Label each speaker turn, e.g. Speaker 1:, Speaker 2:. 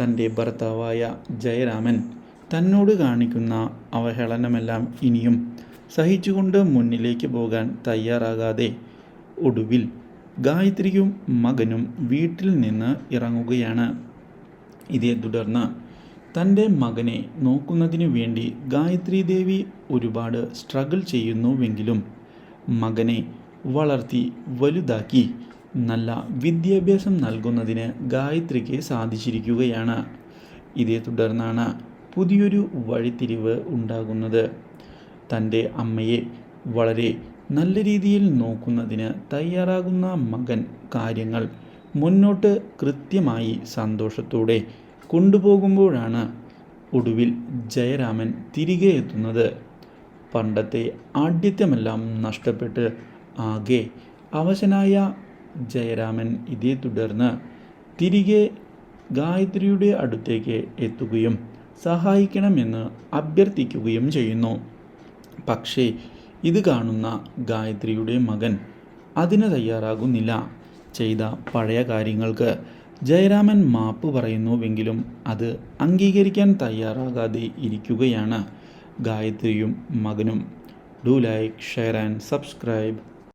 Speaker 1: തന്റെ ഭർത്താവായ ജയരാമൻ തന്നോട് കാണിക്കുന്ന അവഹേളനമെല്ലാം ഇനിയും സഹിച്ചുകൊണ്ട് മുന്നിലേക്ക് പോകാൻ തയ്യാറാകാതെ ഒടുവിൽ ഗായത്രിയും മകനും വീട്ടിൽ നിന്ന് ഇറങ്ങുകയാണ്. ഇതേ തുടർന്ന് തന്റെ മകനെ നോക്കുന്നതിനു വേണ്ടി ഗായത്രി ദേവി ഒരുപാട് സ്ട്രഗിൾ ചെയ്യുന്നുവെങ്കിലും മകനെ വളർത്തി വലുതാക്കി നല്ല വിദ്യാഭ്യാസം നൽകുന്നതിന് ഗായത്രിക്ക് സാധിച്ചിരിക്കുകയാണ്. ഇതേ തുടർന്നാണ് പുതിയൊരു വഴിത്തിരിവ് ഉണ്ടാകുന്നത്. തന്റെ അമ്മയെ വളരെ നല്ല രീതിയിൽ നോക്കുന്നതിന് തയ്യാറാകുന്ന മകൻ കാര്യങ്ങൾ മുന്നോട്ട് കൃത്യമായി സന്തോഷത്തോടെ കൊണ്ടുപോകുമ്പോഴാണ് ഒടുവിൽ ജയരാമൻ തിരികെ എത്തുന്നത്. പണ്ടത്തെ ആഢ്യത്വമെല്ലാം നഷ്ടപ്പെട്ട് ആകെ അവശനായ ജയരാമൻ ഇതേ തുടർന്ന് തിരികെ ഗായത്രിയുടെ അടുത്തേക്ക് എത്തുകയും സഹായിക്കണമെന്ന് അഭ്യർത്ഥിക്കുകയും ചെയ്യുന്നു. പക്ഷേ ഇത് കാണുന്ന ഗായത്രിയുടെ മകൻ അതിന് തയ്യാറാകുന്നില്ല. ചെയ്ത പഴയ കാര്യങ്ങൾക്ക് ജയരാമൻ മാപ്പ് പറയുന്നുവെങ്കിലും അത് അംഗീകരിക്കാൻ തയ്യാറാകാതെ ഇരിക്കുകയാണ് ഗായത്രിയും മകനും. Do like share and subscribe.